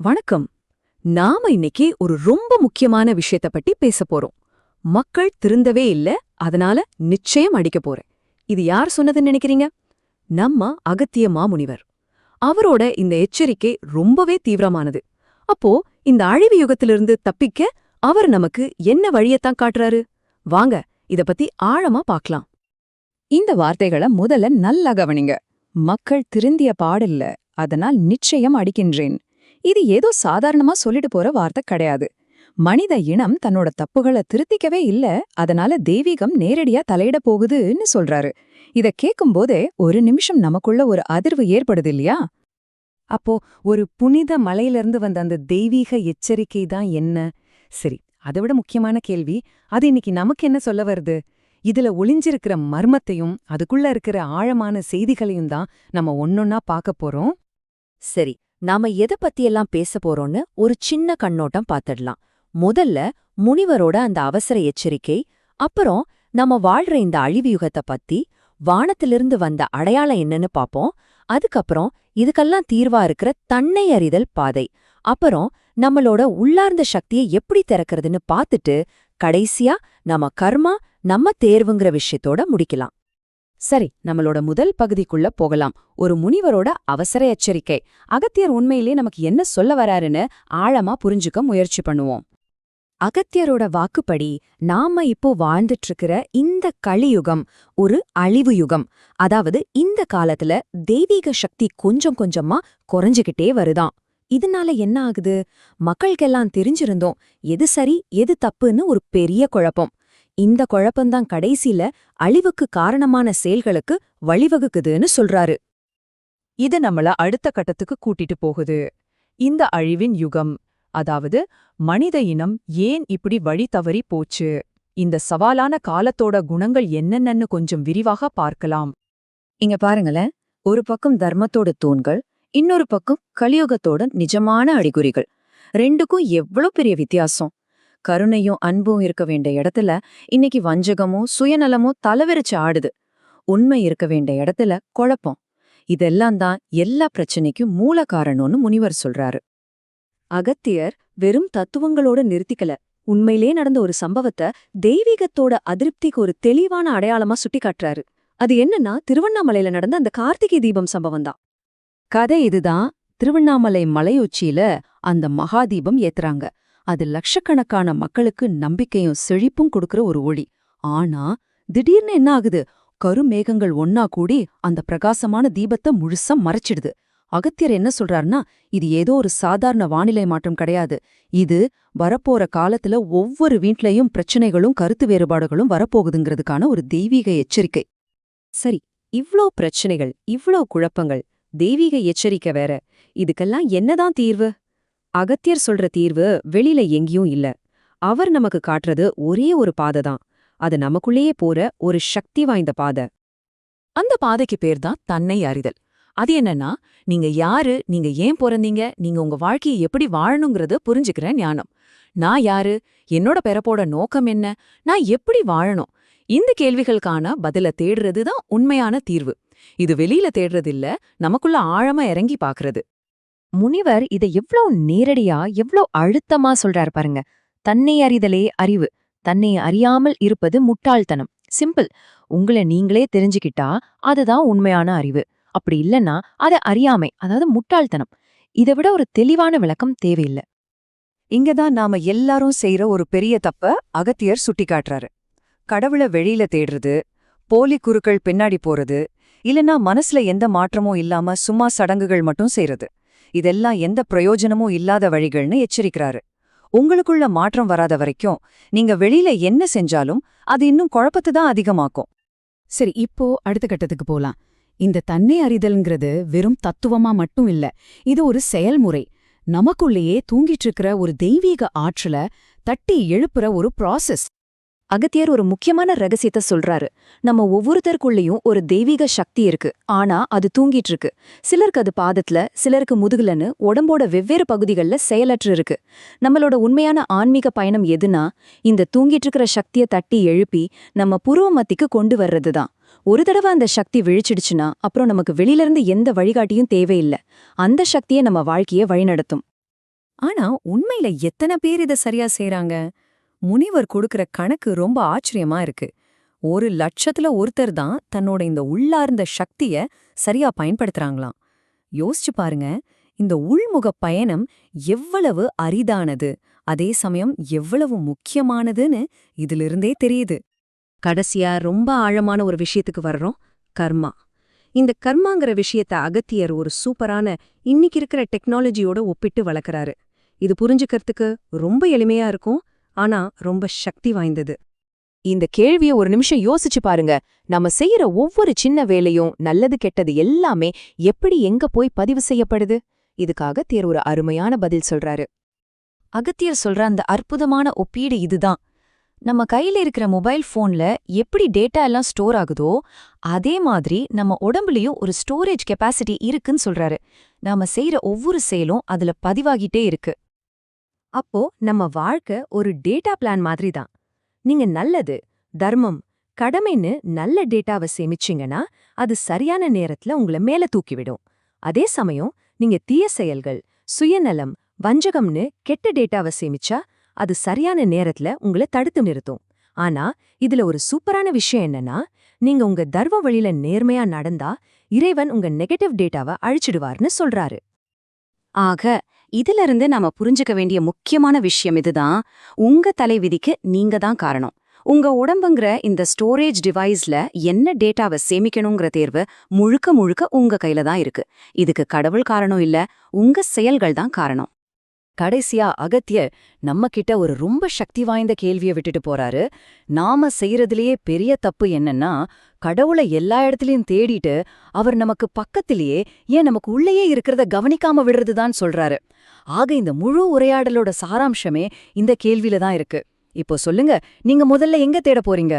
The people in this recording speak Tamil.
வணக்கம். நாம இன்னைக்கு ஒரு ரொம்ப முக்கியமான விஷயத்த பத்தி பேச போறோம். மக்கள் திருந்தவே இல்ல அதனால நிச்சயம் அடிக்க போறேன். இது யார் சொன்னதுன்னு நினைக்கிறீங்க? நம்ம அகத்திய மாமுனிவர். அவரோட இந்த எச்சரிக்கை ரொம்பவே தீவிரமானது. அப்போ இந்த அழிவு யுகத்திலிருந்து தப்பிக்க அவர் நமக்கு என்ன வழியத்தான் காட்டுறாரு? வாங்க இத பத்தி ஆழமா பாக்கலாம் இந்த வார்த்தைகளை முதல்ல நல்லா கவனிங்க. மக்கள் திருந்திய பாடில்ல அதனால் நிச்சயம் அடிக்கின்றேன். இது ஏதோ சாதாரணமா சொல்லிட்டு போற வார்த்தை கிடையாது. மனித இனம் தன்னோட தப்புகளை திருத்திக்கவே இல்ல அதனால தெய்வீகம் நேரடியா தலையிட போகுதுன்னு சொல்றாரு. இத கேட்கும்போதே ஒரு நிமிஷம் நமக்குள்ள ஒரு அதிர்வு ஏற்படுது இல்லையா? அப்போ ஒரு புனித மலையிலிருந்து வந்த அந்த தெய்வீக எச்சரிக்கை தான் என்ன? சரி அதை விட முக்கியமான கேள்வி அது இன்னைக்கு நமக்கு என்ன சொல்ல வருது? இதுல ஒளிஞ்சிருக்கிற மர்மத்தையும் அதுக்குள்ள இருக்கிற ஆழமான செய்திகளையும் தான் நம்ம ஒன்னொன்னா பார்க்க போறோம். சரி நாம எதை பத்தியெல்லாம் பேச போறோம்னு ஒரு சின்ன கண்ணோட்டம் பார்த்துடலாம் முதல்ல முனிவரோட அந்த அவசர எச்சரிக்கை அப்புறம் நம்ம வாழ்ற இந்த அழிவியுகத்தை பத்தி வானத்திலிருந்து வந்த அடையாளம் என்னன்னு பாப்போம். அதுக்கப்புறம் இதுக்கெல்லாம் தீர்வா இருக்கிற தன்னை அறிதல் பாதை அப்புறம் நம்மளோட உள்ளார்ந்த சக்தியை எப்படி திறக்கிறதுன்னு பார்த்துட்டு கடைசியா நம்ம கர்மா நம்ம தேர்வுங்கிற விஷயத்தோட முடிக்கலாம். சரி நம்மளோட முதல் பகுதிக்குள்ள போகலாம். ஒரு முனிவரோட அவசர எச்சரிக்கை. அகத்தியர் உண்மையிலே நமக்கு என்ன சொல்ல வராருன்னு ஆழமா புரிஞ்சுக்க முயற்சி பண்ணுவோம். அகத்தியரோட வாக்குப்படி நாம இப்போ வாழ்ந்துட்டு இருக்கிற இந்த கலியுகம் ஒரு அழிவு யுகம். அதாவது இந்த காலத்துல தெய்வீக சக்தி கொஞ்சம் கொஞ்சமா குறைஞ்சுகிட்டே வருதாம் இதனால என்ன ஆகுது? மக்களுக்கெல்லாம் தெரிஞ்சிருந்தோம் எது சரி எது தப்புன்னு ஒரு பெரிய குழப்பம். இந்த குழப்பம்தான் கடைசியில அழிவுக்கு காரணமான செயல்களுக்கு வழிவகுக்குதுன்னு சொல்றாரு. இது நம்மள அடுத்த கட்டத்துக்கு கூட்டிட்டு போகுது. இந்த அழிவின் யுகம் அதாவது மனித இனம் ஏன் இப்படி வழி தவறி போச்சு? இந்த சவாலான காலத்தோட குணங்கள் என்னென்னு கொஞ்சம் விரிவாக பார்க்கலாம். இங்க பாருங்களேன். ஒரு பக்கம் தர்மத்தோட தூண்கள் இன்னொரு பக்கம் கலியுகத்தோட நிஜமான அறிகுறிகள் ரெண்டுக்கும் எவ்வளோ பெரிய வித்தியாசம்? கருணையும் அன்பும் இருக்க வேண்டிய இடத்துல இன்னைக்கு வஞ்சகமும் சுயநலமும் தலைவிரிச்சு ஆடுது. உண்மை இருக்க வேண்டிய இடத்துல குழப்பம். இதெல்லாம் தான் எல்லா பிரச்சனைக்கும் மூல காரணம்னு முனிவர் சொல்றாரு. அகத்தியர் வெறும் தத்துவங்களோட நிறுத்திக்கல. உண்மையிலே நடந்த ஒரு சம்பவத்தை தெய்வீகத்தோட அதிருப்திக்கு ஒரு தெளிவான அடையாளமா சுட்டி காட்டுறாரு அது என்னன்னா திருவண்ணாமலையில நடந்த அந்த கார்த்திகை தீபம் சம்பவம் தான் கதை இதுதான். திருவண்ணாமலை மலையுச்சியில அந்த மகாதீபம் ஏத்துறாங்க. அது லட்சக்கணக்கான மக்களுக்கு நம்பிக்கையும் செழிப்பும் கொடுக்கற ஒரு ஒளி. ஆனா திடீர்னு என்ன ஆகுது? கருமேகங்கள் ஒன்னா கூடி அந்த பிரகாசமான தீபத்தை முழுசா மறைச்சிடுது. அகத்தியர் என்ன சொல்றாருன்னா இது ஏதோ ஒரு சாதாரண வானிலை மாற்றம் கிடையாது. இது வரப்போற காலத்துல ஒவ்வொரு வீட்லயும் பிரச்சனைகளும் கருத்து வேறுபாடுகளும் வரப்போகுதுங்கிறதுக்கான ஒரு தெய்வீக எச்சரிக்கை. சரி இவ்ளோ பிரச்சனைகள் இவ்ளோ குழப்பங்கள் தெய்வீக எச்சரிக்கை வேற. இதுக்கெல்லாம் என்னதான் தீர்வு? அகத்தியர் சொல்ற தீர்வு வெளியில எங்கேயும் இல்ல. அவர் நமக்கு காட்டுறது ஒரே ஒரு பாதை தான். அது நமக்குள்ளேயே போற ஒரு சக்தி வாய்ந்த பாதை. அந்த பாதைக்கு பேர் தான் தன்னை அறிதல். அது என்னன்னா நீங்க யாரு நீங்க ஏன் பிறந்தீங்க நீங்க உங்க வாழ்க்கையை எப்படி வாழணுங்கிறது புரிஞ்சுக்கிற ஞானம். நான் யாரு என்னோட பிறப்போட நோக்கம் என்ன நான் எப்படி வாழணும்? இந்த கேள்விகளுக்கான பதில தேடுறது தான் உண்மையான தீர்வு. இது வெளியில தேடுறது இல்ல நமக்குள்ள ஆழமா இறங்கி பாக்குறது. முனிவர் இதை எவ்ளோ நேரடியா எவ்ளோ அழுத்தமா சொல்றாரு பாருங்க. தன்னை அறிதலே அறிவு. தன்னை அறியாமல் இருப்பது முட்டாள்தனம். சிம்பிள். உங்களை நீங்களே தெரிஞ்சுக்கிட்டா அதுதான் உண்மையான அறிவு. அப்படி இல்லைன்னா அது அறியாமை அதாவது முட்டாள்தனம். இதை விட ஒரு தெளிவான விளக்கம் தேவையில்லை. இங்கதான் நாம எல்லாரும் செய்யற ஒரு பெரிய தப்ப அகத்தியர் சுட்டிக்காட்டுறாரு. கடவுளை வெளியில தேடுறது போலி குருக்கள் பின்னாடி போறது இல்லனா மனசுல எந்த மாற்றமும் இல்லாம சும்மா சடங்குகள் மட்டும் செய்யறது இதெல்லாம் எந்த பிரயோஜனமும் இல்லாத வழிகள்னு எச்சரிக்கிறாரு. உங்களுக்குள்ள மாற்றம் வராத வரைக்கும் நீங்க வெளியில என்ன செஞ்சாலும் அது இன்னும் குழப்பத்தை தான் அதிகமாக்கும். சரி இப்போ அடுத்த கட்டத்துக்கு போலாம். இந்த தன்னை அறிதல்ங்கிறது வெறும் தத்துவமா மட்டும் இல்ல இது ஒரு செயல்முறை. நமக்குள்ளேயே தூங்கிட்டு இருக்கிற ஒரு தெய்வீக ஆற்றல தட்டி எழுப்புற ஒரு ப்ராசஸ் அகத்தியர் ஒரு முக்கியமான ரகசியத்தை சொல்றாரு. நம்ம ஒவ்வொருத்தருக்குள்ளேயும் ஒரு தெய்வீக சக்தி இருக்கு. ஆனா அது தூங்கிட்டு இருக்கு. சிலருக்கு அது பாதத்துல சிலருக்கு முதுகுலன்னு உடம்போட வெவ்வேறு பகுதிகளில் செயலற்று இருக்கு. நம்மளோட உண்மையான ஆன்மீக பயணம் எதுனா இந்த தூங்கிட்டு இருக்கிற சக்தியை தட்டி எழுப்பி நம்ம புருவ மத்திக்கு கொண்டு வர்றதுதான். ஒரு தடவை அந்த சக்தி விழிச்சிடுச்சுன்னா அப்புறம் நமக்கு வெளியிலிருந்து எந்த வழிகாட்டியும் தேவையில்லை. அந்த சக்தியை நம்ம வாழ்க்கையை வழிநடத்தும். ஆனா உண்மையில எத்தனை பேர் இத சரியா செய்றாங்க? முனிவர் கொடுக்கிற கணக்கு ரொம்ப ஆச்சரியமா இருக்கு. ஒரு லட்சத்துல ஒருத்தர் தான் தன்னோட இந்த உள்ளார்ந்த சக்திய சரியா பயன்படுத்துறாங்களாம். யோசிச்சு பாருங்க இந்த உள்முக பயணம் எவ்வளவு அரிதானது அதே சமயம் எவ்வளவு முக்கியமானதுன்னு இதிலிருந்தே தெரியுது. கடைசியா ரொம்ப ஆழமான ஒரு விஷயத்துக்கு வர்றோம் கர்மா. இந்த கர்மாங்கிற விஷயத்த அகத்தியர் ஒரு சூப்பரான இன்னைக்கு இருக்கிற டெக்னாலஜியோட ஒப்பிட்டு வளர்க்கறாரு. இது புரிஞ்சுக்கிறதுக்கு ரொம்ப எளிமையா இருக்கும் ஆனா ரொம்ப சக்தி வாய்ந்தது. இந்த கேள்விய ஒரு நிமிஷம் யோசிச்சு பாருங்க. நம்ம செய்யற ஒவ்வொரு சின்ன வேலையும் நல்லது கெட்டது எல்லாமே எப்படி எங்க போய் பதிவு செய்யப்படுது? இதுக்காக தேர் ஒரு அருமையான பதில் சொல்றாரு. அகத்தியர் சொல்ற அந்த அற்புதமான ஒப்பீடு இதுதான். நம்ம கையில இருக்கிற மொபைல் போன்ல எப்படி டேட்டா எல்லாம் ஸ்டோர் ஆகுதோ அதே மாதிரி நம்ம உடம்புலயும் ஒரு ஸ்டோரேஜ் கெப்பாசிட்டி இருக்குன்னு சொல்றாரு. நாம செய்யற ஒவ்வொரு செயலும் அதுல பதிவாகிட்டே இருக்கு. அப்போ நம்ம வாழ்க்கை ஒரு டேட்டா பிளான் மாதிரி தான் நீங்க நல்லது தர்மம் கடமைன்னு நல்ல டேட்டாவை சேமிச்சீங்கன்னா அது சரியான நேரத்துல உங்கள மேல தூக்கிவிடும். அதே சமயம் நீங்க தீய செயல்கள் சுயநலம் வஞ்சகம்னு கெட்ட டேட்டாவை சேமிச்சா அது சரியான நேரத்துல உங்களை தடுத்து நிறுத்தும். ஆனா இதுல ஒரு சூப்பரான விஷயம் என்னன்னா நீங்க உங்க தர்ம வழியில நேர்மையா நடந்தா இறைவன் உங்க நெகட்டிவ் டேட்டாவை அழிச்சிடுவார்னு சொல்றாரு. ஆக இதிலிருந்து நாம புரிஞ்சுக்க வேண்டிய முக்கியமான விஷயம் இதுதான். உங்க தலைவிதிக்கு நீங்க தான் காரணம். உங்க உடம்புங்கிற இந்த ஸ்டோரேஜ் டிவைஸ்ல என்ன டேட்டாவை சேமிக்கணுங்கிற தேர்வு முழுக்க முழுக்க உங்க கையில தான் இருக்கு. இதுக்கு கடவுள் காரணம் இல்ல உங்க செயல்கள் தான் காரணம். கடைசியா அகத்திய நம்ம கிட்ட ஒரு ரொம்ப சக்தி வாய்ந்த கேள்விய விட்டுட்டு போறாரு. நாம செய்யறதுலயே பெரிய தப்பு என்னன்னா கடவுளை எல்லா இடத்துலயும் தேடிட்டு அவர் நமக்கு பக்கத்திலேயே ஏன் நமக்கு உள்ளேயே இருக்கிறத கவனிக்காம விடுறதுதான் சொல்றாரு. ஆக இந்த முழு உரையாடலோட சாராம்சமே இந்த கேள்வியில தான் இருக்கு. இப்போ சொல்லுங்க நீங்க முதல்ல எங்க தேட போறீங்க?